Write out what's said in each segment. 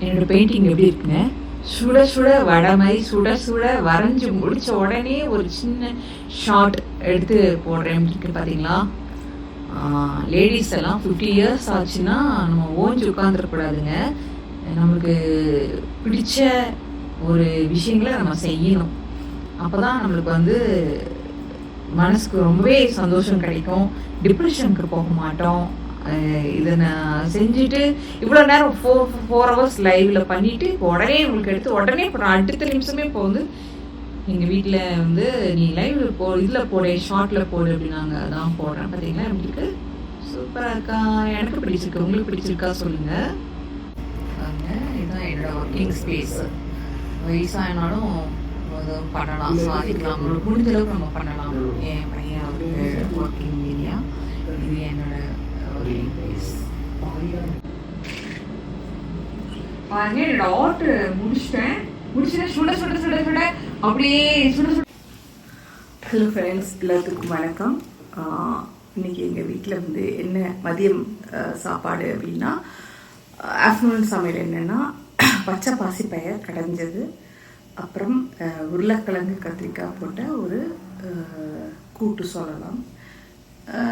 என்னோட பெயிண்டிங் எப்படி இருக்குங்க? சுட சுட வடை மாதிரி சுட சுட வரைஞ்சி முடிச்ச உடனே ஒரு சின்ன ஷார்ட் எடுத்து போடுறேன் இருக்கு பார்த்தீங்களா லேடிஸ் எல்லாம் ஃபிஃப்டி இயர்ஸ் ஆச்சுன்னா நம்ம ஓஞ்சி உட்காந்துருக்கூடாதுங்க நம்மளுக்கு பிடிச்ச ஒரு விஷயங்களை நம்ம செய்யணும். அப்போ தான் நம்மளுக்கு வந்து மனசுக்கு ரொம்பவே சந்தோஷம் கிடைக்கும். டிப்ரெஷனுக்கு போக மாட்டோம். இதை நான் செஞ்சுட்டு இவ்வளோ நேரம் ஃபோர் ஃபோர் ஹவர்ஸ் லைவில் பண்ணிவிட்டு உடனே உங்களுக்கு எடுத்து உடனே இப்போ நான் அடுத்த நிமிஷமே இப்போ வந்து எங்கள் வீட்டில் வந்து நீ லைவ் போ இதில் போடு ஷார்ட்டில் போடு அப்படின்னாங்க. அதான் போடுறேன். பார்த்தீங்களா எப்படி இருக்கு சூப்பராக இருக்கா? எனக்கு பிடிச்சிருக்கு. உங்களுக்கு பிடிச்சிருக்கா சொல்லுங்கள் இதுதான் என்னோட ஒர்க்கிங் ஸ்பேஸ் வயசானாலும் பண்ணலாம். சாதிக்கலாம் முடிஞ்ச அளவுக்கு நம்ம பண்ணலாம். என் பையன் ஒர்க்கிங் ஏரியா இது என்னோட green பிளேஸ் என்னோட முடிச்சிட்டேன். சுட சுட சுட சுட அப்படியே சுட சுட. ஹலோ ஃப்ரெண்ட்ஸ் எல்லாத்துக்கும் வணக்கம். இன்னைக்கு எங்கள் வீட்டில் வந்து என்ன மதியம் சாப்பாடு அப்படின்னா ஆஃப்டர்நூன் சமையல் என்னென்னா பச்சை பாசி பயிர் கடைஞ்சது. அப்புறம் உருளைக்கிழங்கு கத்திரிக்காய் போட்ட ஒரு கூட்டு சொல்லலாம்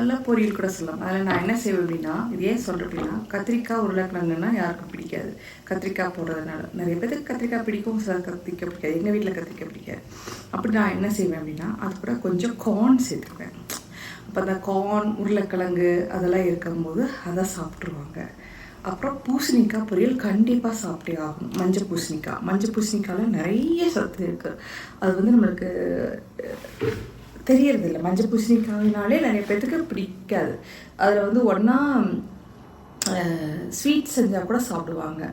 இல்லை பொரியல் கூட சொல்லலாம். அதில் நான் என்ன செய்வேன் அப்படின்னா இது ஏன் சொல்கிறேன் அப்படின்னா கத்திரிக்காய் உருளைக்கிழங்குன்னா யாருக்கும் பிடிக்காது. கத்திரிக்காய் போடுறதுனால. நிறைய பேருக்கு கத்திரிக்காய் பிடிக்கும் சில கத்திரிக்காய் பிடிக்காது. எங்கள் வீட்டில் கத்திரிக்காய் பிடிக்காது. அப்படி நான் என்ன செய்வேன் அப்படின்னா அது கூட கொஞ்சம் கார்ன் சேர்த்துக்குவேன். அப்போ அந்த கார்ன் உருளைக்கிழங்கு அதெல்லாம் இருக்கும்போது அதை சாப்பிட்ருவாங்க அப்புறம் பூசணிக்காய் பொரியல் கண்டிப்பாக சாப்பிட்டே ஆகணும். மஞ்சள் பூசணிக்காய். மஞ்சள் பூசணிக்காயில் நிறைய சத்து இருக்குது அது வந்து நம்மளுக்கு தெரியறதில்ல. மஞ்சள் பூசணிக்காயினாலே நிறைய பேர்த்துக்கு பிடிக்காது. அதில் வந்து ஒன்றா ஸ்வீட் செஞ்சால் கூட சாப்பிடுவாங்க.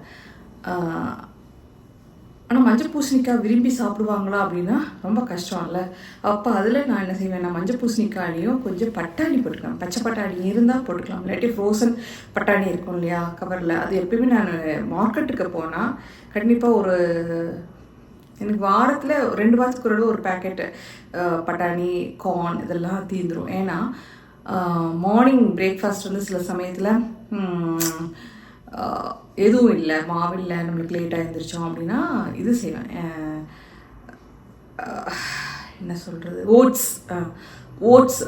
ஆனால் மஞ்சள் பூசணிக்காய் விரும்பி சாப்பிடுவாங்களா அப்படின்னா ரொம்ப கஷ்டம் இல்லை அப்போ அதில் நான் என்ன செய்வேன் நான் மஞ்சள் பூசணிக்காயிலையும் கொஞ்சம் பட்டாணி போட்டுக்கலாம். பச்சை பட்டாணி இருந்தால் போட்டுக்கலாம். இல்லாட்டி ஃப்ரோசன் பட்டாணி இருக்கும் இல்லையா கவரில் அது எப்பயுமே நான் மார்க்கெட்டுக்கு போனால் கண்டிப்பாக ஒரு எனக்கு வாரத்தில் ரெண்டு வாரத்துக்கு ஒரு ஒரு பேக்கெட்டு பட்டாணி கார்ன் இதெல்லாம் தீர்ந்துடும் ஏன்னா மார்னிங் பிரேக்ஃபாஸ்ட் வந்து சில சமயத்தில் எதுவும் இல்லை. மாவு இல்லை. நம்மளுக்கு லேட்டாக எழுந்திரிச்சோம் அப்படின்னா இது செய்வேன். என்ன சொல்கிறது ஓட்ஸ் ஓட்ஸ்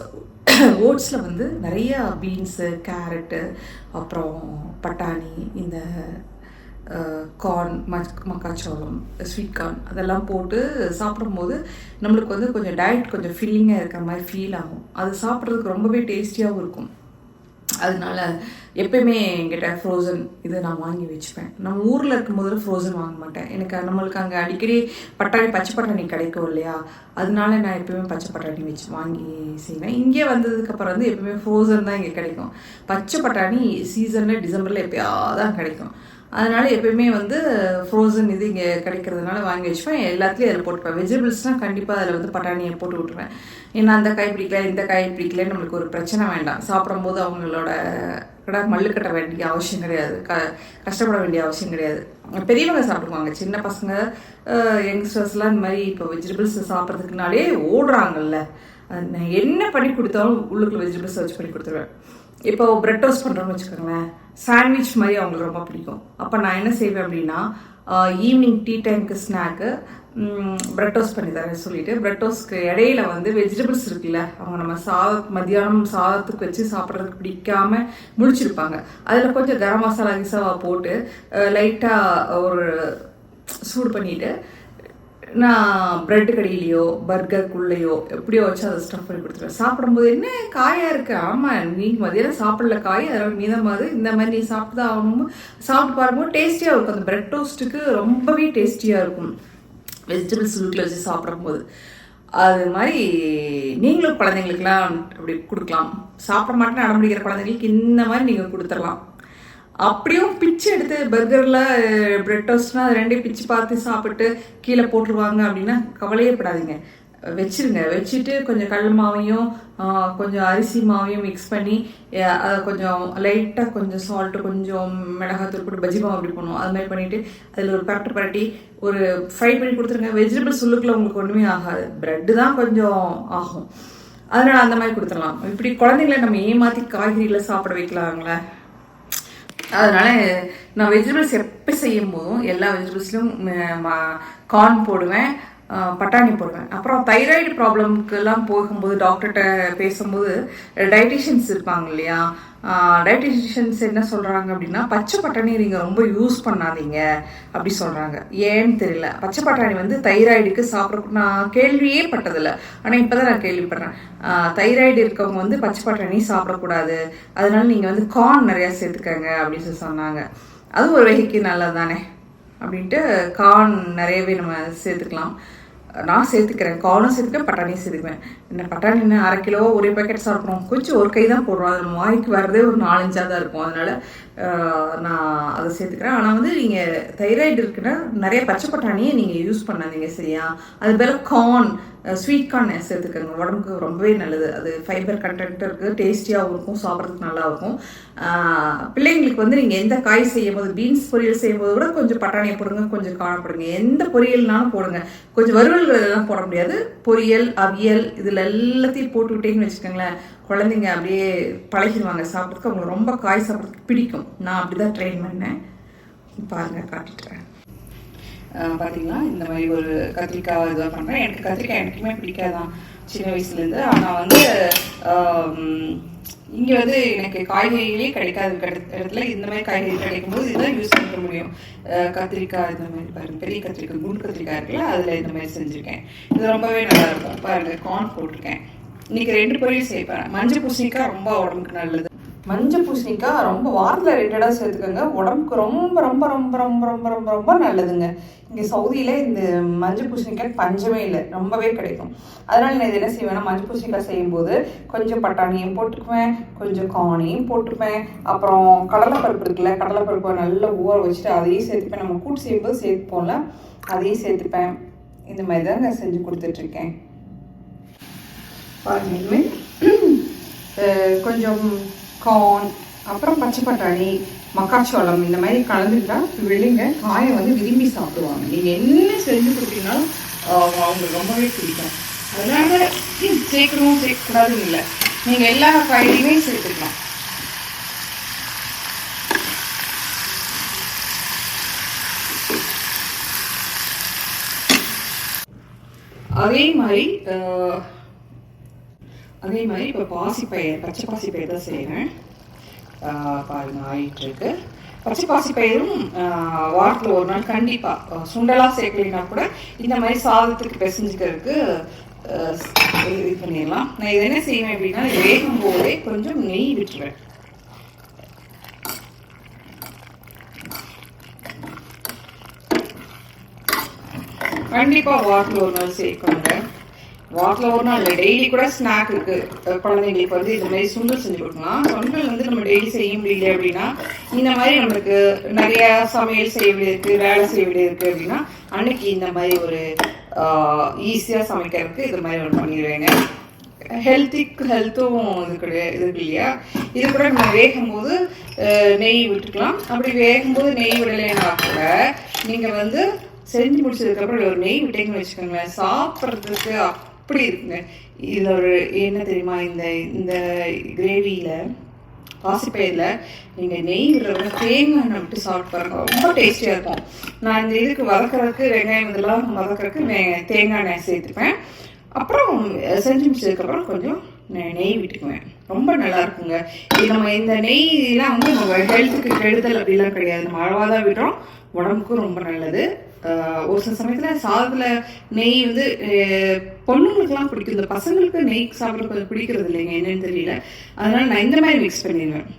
ஓட்ஸில் வந்து நிறையா பீன்ஸு கேரட்டு அப்புறம் பட்டாணி இந்த கார்ன் மக் மக்காச்சோளம் ஸ்வீட் கார்ன் அதெல்லாம் போட்டு சாப்பிடும்போது நம்மளுக்கு வந்து கொஞ்சம் டயட் கொஞ்சம் ஃபில்லிங்காக இருக்கிற மாதிரி ஃபீல் ஆகும். அது சாப்பிட்றதுக்கு ரொம்பவே டேஸ்டியாகவும் இருக்கும். அதனால எப்பயுமே என்கிட்ட ஃப்ரோசன் இதை நான் வாங்கி வச்சுப்பேன். நம்ம ஊரில் இருக்கும்போது ஃப்ரோசன் வாங்க மாட்டேன். எனக்கு நம்மளுக்கு அங்கே அடிக்கடி பட்டாணி பச்சை பட்டாணி கிடைக்கும் இல்லையா? அதனால நான் எப்பயுமே பச்சை பட்டாணி வச்சு வாங்கி செய்வேன். இங்கே வந்ததுக்கப்புறம் வந்து எப்பயுமே ஃப்ரோசன் தான் இங்கே கிடைக்கும். பச்சை பட்டாணி சீசனில் டிசம்பரில் எப்பயாவது தான் கிடைக்கும். அதனால் எப்பயுமே வந்து ஃப்ரோசன் இது இங்கே கிடைக்கிறதுனால வாங்கி வச்சுப்பேன். எல்லாத்துலேயும் அதில் போட்டுப்பேன். வெஜிடபிள்ஸ்னால் கண்டிப்பாக அதில் வந்து பட்டாணியை போட்டு விட்ருவேன் ஏன்னா அந்த காய் பிடிக்கல இந்த காய் பிடிக்கல நம்மளுக்கு ஒரு பிரச்சனை வேண்டாம். சாப்பிடும்போது அவங்களோட கடை மல்லு கட்ட வேண்டிய அவசியம் கிடையாது. க கஷ்டப்பட வேண்டிய அவசியம் கிடையாது. பெரியவங்க சாப்பிடுவாங்க. சின்ன பசங்க யங்ஸ்டர்ஸ்லாம் இந்த மாதிரி இப்போ வெஜிடபிள்ஸ் சாப்பிட்றதுக்குனாலே ஓடுறாங்கல்ல. அது நான் என்ன பண்ணி கொடுத்தாலும் உள்ளுக்குள்ள வெஜிடபிள்ஸ் வச்சு பண்ணி கொடுத்துருவேன். இப்போ பிரெட் டோஸ்ட் பண்ணுறோம்னு வச்சுக்கோங்களேன். சாண்ட்விச் மாதிரி அவங்களுக்கு ரொம்ப பிடிக்கும். அப்போ நான் என்ன செய்வேன் அப்படின்னா ஈவினிங் டீ டைமுக்கு ஸ்நாக்கு பிரெட் டோஸ்ட் பண்ணி தரேன் சொல்லிட்டு பிரெட் டோஸ்ட்க்கு இடையில வந்து வெஜிடபிள்ஸ் இருக்குல்ல அவங்க நம்ம சாத மத்தியானம் சாதத்துக்கு வச்சு சாப்பிட்றதுக்கு பிடிக்காம முடிச்சிருப்பாங்க அதில் கொஞ்சம் கரம் மசாலா கிசாவா போட்டு லைட்டாக ஒரு சூடு பண்ணிட்டு நான் பிரெட் கடையிலையோ பர்கருக்குள்ளேயோ எப்படியோ வச்சு அதை ஸ்டஃப் பண்ணி கொடுத்துருவேன். சாப்பிடும்போது என்ன காயாக இருக்குது ஆமாம் நீ மதியானம் சாப்பிடல காய் அதனால் மீதமாவது இந்த மாதிரி நீ சாப்பிட்டு தான் ஆகணும் சாப்பிட்டு பாரும்போது டேஸ்டியாக இருக்கும். அந்த பிரெட் டோஸ்ட்டுக்கு ரொம்பவே டேஸ்டியாக இருக்கும். வெஜிடபிள்ஸ் வீட்டில் வச்சு சாப்பிடும்போது. அது மாதிரி நீங்களும் குழந்தைங்களுக்குலாம் அப்படி கொடுக்கலாம். சாப்பிட மாட்டேன்னு அடம்பிடிக்கிற குழந்தைங்களுக்கு இந்த மாதிரி நீங்கள் கொடுத்துடலாம். அப்படியும் பிச்சு எடுத்து பர்கரில் பிரெட் டோஸ்ட்னா ரெண்டையும் பிச்சு பார்த்து சாப்பிட்டு கீழே போட்டுருவாங்க அப்படின்னா கவலையப்படாதீங்க வச்சிருங்க. வச்சுட்டு கொஞ்சம் கல் மாவையும் கொஞ்சம் அரிசி மாவையும் மிக்ஸ் பண்ணி அதை கொஞ்சம் லைட்டாக கொஞ்சம் சால்ட்டு கொஞ்சம் மிளகாத்தூள் போட்டு பஜ்ஜி மாவு அப்படி பண்ணுவோம் அது மாதிரி பண்ணிவிட்டு அதில் ஒரு பரட்டு பரட்டி ஒரு ஃப்ரை பண்ணி கொடுத்துருங்க. வெஜிடபிள்ஸ் உள்ளுக்குள்ள உங்களுக்கு ஒன்றுமே ஆகாது. ப்ரெட்டு தான் கொஞ்சம் ஆகும். அதனால் அந்த மாதிரி கொடுத்துடலாம். இப்படி குழந்தைங்கள நம்ம ஏமாற்றி காய்கறிகளை சாப்பிட வைக்கலாங்களே? அதனால நான் வெஜிடபிள்ஸ் எப்போ செய்யும் போதும் எல்லா வெஜிடபிள்ஸ்லையும் கார்ன் போடுவேன். பட்டாணி போடுவேன். அப்புறம் தைராய்டு ப்ராப்ளம்க்கெல்லாம் போகும்போது டாக்டர்கிட்ட பேசும்போது டயட்டிஷியன்ஸ் இருப்பாங்க இல்லையா? டயட்டிஷியன்ஸ் என்ன சொல்கிறாங்க அப்படின்னா பச்சை பட்டாணி நீங்கள் ரொம்ப யூஸ் பண்ணாதீங்க அப்படி சொல்கிறாங்க ஏன்னு தெரியல. பச்சை பட்டாணி வந்து தைராய்டுக்கு சாப்பிட நான் கேள்வியே பட்டதில்ல. ஆனால் இப்போ தான் நான் கேள்விப்படுறேன். தைராய்டு இருக்கவங்க வந்து பச்சை பட்டாணி சாப்பிடக்கூடாது. அதனால நீங்கள் வந்து கார்ன் நிறையா சேர்த்துக்கங்க அப்படின்னு சொல்லி சொன்னாங்க. அது ஒரு வகைக்கு நல்லது தானே அப்படின்ட்டு கார்ன் நிறையவே நம்ம சேர்த்துக்கலாம். நான் சேர்த்துக்கிறேன் காலும் சேர்த்துக்கிறேன் பட்டாணியும் சேர்த்துக்குவேன் என்ன பட்டாணி என்ன அரை கிலோ ஒரே பேக்கெட் சாப்பிட்றோம் கொஞ்சம் ஒரு கை தான் போடுறோம். அது நம்ம வாய்க்கு ஒரு நாலஞ்சாக தான் இருக்கும். அதனால நான் அதை சேர்த்துக்கிறேன். ஆனால் வந்து நீங்கள் தைராய்டு இருக்குன்னா நிறைய பச்சை பட்டாணியை நீங்கள் யூஸ் பண்ணாதீங்க சரியா? அது பேர் கார்ன் ஸ்வீட் கார்ன் சேர்த்துக்கோங்க. உடம்புக்கு ரொம்பவே நல்லது. அது ஃபைபர் கண்டென்ட் இருக்குது டேஸ்டியாகவும் இருக்கும் சாப்பிட்றதுக்கு நல்லா இருக்கும். பிள்ளைங்களுக்கு வந்து நீங்கள் எந்த காய் செய்யும் போது பீன்ஸ் பொரியல் செய்யும் போது கூட கொஞ்சம் பட்டாணியை போடுங்க கொஞ்சம் காண போடுங்க. எந்த பொரியல்னாலும் போடுங்க. கொஞ்சம் வறுவல்கள் எல்லாம் போட முடியாது. பொரியல் அவியல் இதில் எல்லாத்தையும் போட்டுக்கிட்டேன்னு வச்சுக்கோங்களேன். குழந்தைங்க அப்படியே பழகிடுவாங்க சாப்பிட்றதுக்கு. அவங்களுக்கு ரொம்ப காய் சாப்பிட்றதுக்கு பிடிக்கும். நான் அப்படி தான் ட்ரெயின் பண்ணேன். பாருங்க காட்டிட்டுறேன் பார்த்தீங்கன்னா இந்த மாதிரி ஒரு கத்திரிக்காய் இதாக பண்ணுறேன் எனக்கு கத்திரிக்காய் எனக்குமே பிடிக்காதான் சின்ன வயசுலேருந்து. ஆனால் வந்து இங்கே வந்து எனக்கு காய்கறிகளே கிடைக்காத இடத்துல இந்த மாதிரி காய்கறி கிடைக்கும் போது இதுதான் யூஸ் பண்ணிக்க முடியும். கத்திரிக்காய் இந்த மாதிரி பாருங்க. பெரிய கத்திரிக்காய் குண்டு கத்திரிக்காய் இருக்குல்ல அதில் இந்த மாதிரி செஞ்சுருக்கேன். இது ரொம்பவே நல்லா இருக்கும். பாருங்கள் கார்ன் போட்டிருக்கேன். இன்னைக்கு ரெண்டு பொரியல் செய்வேன். மஞ்சள் பூசணிக்காய் ரொம்ப உடம்புக்கு நல்லது. மஞ்சள் பூசணிக்காய் ரொம்ப வாரத்தில் ரெண்டடாக சேர்த்துக்கோங்க. உடம்புக்கு ரொம்ப ரொம்ப ரொம்ப ரொம்ப ரொம்ப ரொம்ப ரொம்ப நல்லதுங்க. இங்கே சவுதியில் இந்த மஞ்சள் பூசணிக்காய் பஞ்சமே இல்லை. ரொம்பவே கிடைக்கும். அதனால் நான் இது என்ன செய்வேன்னா மஞ்சள் பூசணிக்காய் செய்யும்போது கொஞ்சம் பட்டாணியும் போட்டுக்குவேன் கொஞ்சம் காணியும் போட்டுப்பேன். அப்புறம் கடலைப்பருப்பு இருக்குல்ல கடலைப்பருப்பை நல்லா ஊற வச்சுட்டு அதையும் சேர்த்துப்பேன். நம்ம கூட்டு செய்யும்போது சேர்த்துப்போம்ல அதையும் சேர்த்துப்பேன். இந்த மாதிரி தான் நான் செஞ்சு கொடுத்துட்ருக்கேன் பாருங்க. கொஞ்சம் கார்ன் அப்புறம் பச்சை பட்டாணி மக்காச்சோளம் இந்த மாதிரி கலந்துக்கிட்டா வெளிங்க காயை வந்து விரும்பி சாப்பிடுவாங்க. நீங்கள் என்ன செஞ்சு கொடுத்தீங்கன்னாலும் அவங்களுக்கு ரொம்பவே பிடிக்கும். அதனால சேர்க்கணும் சேர்க்கக்கூடாதுன்னு இல்லை. நீங்கள் எல்லா காயிலையுமே சேர்த்துக்கலாம். அதே மாதிரி அதே மாதிரி இப்போ பாசிப்பயிர் பச்சை பாசிப்பயிர் தான் செய்கிறேன் பாருங்க ஆயிட்டுருக்கு. பச்சை பாசிப்பயிரும் பயிரும் வாரத்தில் ஒரு நாள் கண்டிப்பாக சுண்டலாக சேர்க்கலைன்னா கூட இந்த மாதிரி சாதத்துக்கு பிசைஞ்சுக்கிறதுக்கு இது பண்ணிடலாம். நான் இது என்ன செய்வேன் அப்படின்னா வேகும் போதே கொஞ்சம் நெய் விட்டுருவேன். கண்டிப்பாக வாரத்தில் ஒரு நாள் சேர்க்கணுங்க. வாக்கில் ஒன்றும் இல்லை டெய்லி கூட ஸ்நாக் இருக்கு. குழந்தைங்களுக்கு வந்து இந்த மாதிரி சுண்டல் செஞ்சு கொடுக்கலாம். சுண்டல் வந்து நம்ம டெய்லி செய்ய முடியல அப்படின்னா இந்த மாதிரி நம்மளுக்கு நிறைய சமையல் செய்ய வேண்டியது இருக்கு வேலை செய்ய வேண்டியது இருக்கு அப்படின்னா அன்னைக்கு இந்த மாதிரி ஒரு ஈஸியாக சமைக்கிறதுக்கு இது மாதிரி ஒன்று பண்ணிடுவேங்க. ஹெல்த்திக்கு ஹெல்த்தும் இது கிடையாது இது இல்லையா? இது கூட நம்ம வேகும் போது நெய் விட்டுக்கலாம். அப்படி வேகும்போது நெய் விடலைன்னா கூட நீங்கள் வந்து செஞ்சு முடிச்சதுக்கப்புறம் ஒரு நெய் விட்டீங்கன்னு வச்சுக்கோங்களேன். சாப்பிட்றதுக்கு அப்படி இருக்குங்க இதில் ஒரு என்ன தெரியுமா இந்த இந்த கிரேவியில் பாசிப்பயிரில் நீங்கள் நெய் விடுறவங்க தேங்காய் எண்ணெய் விட்டு சாப்பிட்டு பாருங்க. ரொம்ப டேஸ்டியாக இருக்கும். நான் இந்த இதுக்கு வதக்கறதுக்கு வெங்காயம் இதெல்லாம் வதக்கிறதுக்கு தேங்காய் எண்ணெய் சேர்த்துப்பேன். அப்புறம் செஞ்சு முடிச்சதுக்கப்புறம் கொஞ்சம் நெய் விட்டுக்குவேன். ரொம்ப நல்லா இருக்குங்க. இது நம்ம இந்த நெய்லாம் வந்து நம்ம ஹெல்த்துக்கு கெடுதல் அப்படிலாம் கிடையாது. நம்ம அளவாக தான் விடுறோம். உடம்புக்கும் ரொம்ப நல்லது. ஒரு சில சமயத்தில் சாதத்தில் நெய் வந்து பொண்ணுங்களுக்குலாம் பிடிக்கும். இந்த பசங்களுக்கு நெய் சாப்பிட்றது கொஞ்சம் பிடிக்கிறது இல்லைங்க என்னன்னு தெரியல. அதனால நான் இந்த மாதிரி மிக்ஸ் பண்ணிடுவேன்.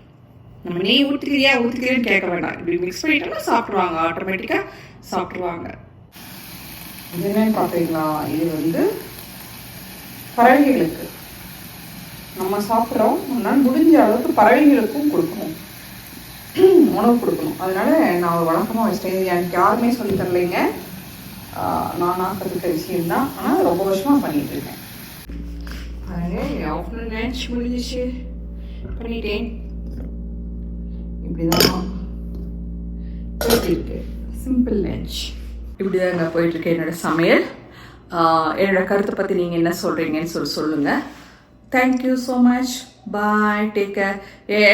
நம்ம நெய் ஊற்றுக்கிறியா ஊற்றுக்கிறியான்னு கேட்க வேண்டாம். இப்படி மிக்ஸ் பண்ணிட்டோம்னா சாப்பிட்ருவாங்க ஆட்டோமேட்டிக்காக சாப்பிட்ருவாங்க என்னென்னு பார்த்தீங்களா இது வந்து பறவைகளுக்கு. நம்ம சாப்பிட்றோம் நம்மளால் முடிஞ்ச அளவுக்கு பறவைகளுக்கும் கொடுக்கணும். உணவு கொடுக்கணும். அதனால் நான் ஒரு வழக்கமாக வச்சிட்டேன். இது எனக்கு யாருமே சொல்லி தரலைங்க. நானாக நானா கற்றுக்கிட்ட விஷயம்தான் ஆனால் ரொம்ப வருஷமாக பண்ணிகிட்டு இருக்கேன். ஆஃப்டர்நூன் லஞ்ச் முடிஞ்சிச்சு. பண்ணிட்டேன். இப்படிதான் போயிட்டு சிம்பிள் லஞ்ச். இப்படி தாங்க போயிட்டு இருக்கு என்னோட சமையல். என்னோடய கருத்தை பற்றி நீங்கள் என்ன சொல்கிறீங்கன்னு சொல்லி சொல்லுங்கள் thank you so much bye take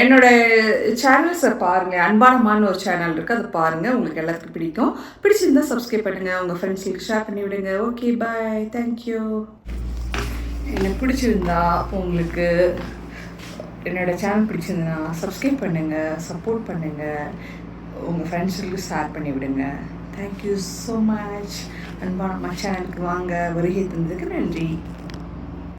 என்னோட சேனல்ஸை பாருங்கள் அன்பானமான ஒரு சேனல் இருக்குது அதை பாருங்கள் உங்களுக்கு எல்லாத்துக்கும் பிடிக்கும். பிடிச்சிருந்தா சப்ஸ்கிரைப் பண்ணுங்கள் உங்கள் ஃப்ரெண்ட்ஸுக்கு ஷேர் பண்ணி விடுங்க. ஓகே பாய் தேங்க்யூ எனக்கு பிடிச்சிருந்தா உங்களுக்கு என்னோடய சேனல் பிடிச்சிருந்தா சப்ஸ்கிரைப் பண்ணுங்கள் சப்போர்ட் பண்ணுங்கள் உங்கள் ஃப்ரெண்ட்ஸுக்கு ஷேர் பண்ணி விடுங்க. தேங்க்யூ ஸோ மச் அன்பான சேனலுக்கு வாங்க. வருகை தந்ததுக்கு நன்றி.